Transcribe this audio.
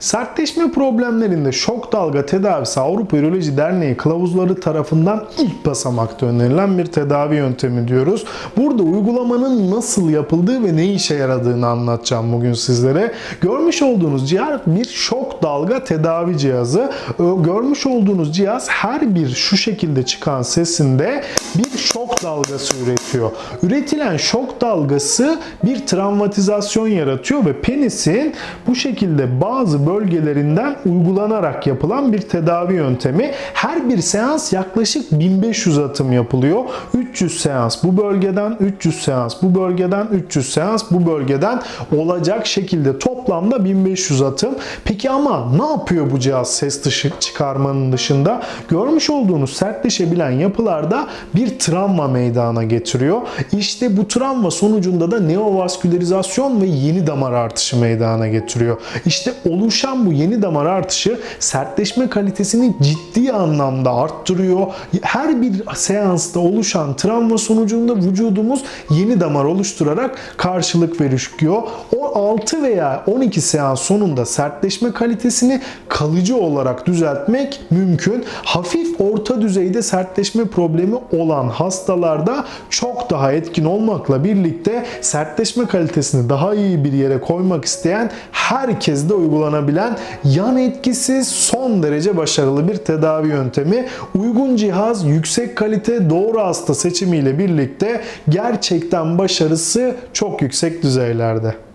Sertleşme problemlerinde şok dalga tedavisi Avrupa Üroloji Derneği kılavuzları tarafından ilk basamakta önerilen bir tedavi yöntemi diyoruz. Burada uygulamanın nasıl yapıldığı ve ne işe yaradığını anlatacağım bugün sizlere. Görmüş olduğunuz cihaz bir şok dalga tedavi cihazı. Görmüş olduğunuz cihaz her bir şu şekilde çıkan sesinde bir şok dalgası üretiyor. Üretilen şok dalgası bir travmatizasyon yaratıyor ve penisin bu şekilde bazı bölgelerinden uygulanarak yapılan bir tedavi yöntemi. Her bir seans yaklaşık 1500 atım yapılıyor. 300 seans bu bölgeden, 300 seans bu bölgeden, 300 seans bu bölgeden olacak şekilde toplamda 1500 atım. Peki ama ne yapıyor bu cihaz ses dışı çıkarmanın dışında? Görmüş olduğunuz sertleşebilen yapılarda bir travma meydana getiriyor. İşte bu travma sonucunda da neovaskülerizasyon ve yeni damar artışı meydana getiriyor. İşte oluşan bu yeni damar artışı sertleşme kalitesini ciddi anlamda arttırıyor. Her bir seansta oluşan travma sonucunda vücudumuz yeni damar oluşturarak karşılık veriyor. O 6 veya 12 seans sonunda sertleşme kalitesini kalıcı olarak düzeltmek mümkün. Hafif orta düzeyde sertleşme problemi olan hastalarda çok daha etkin olmakla birlikte sertleşme kalitesini daha iyi bir yere koymak isteyen herkeste uygulanabilen yan etkisiz son derece başarılı bir tedavi yöntemi. Uygun cihaz, yüksek kalite, doğru hasta seçimiyle birlikte gerçekten başarısı çok yüksek düzeylerde.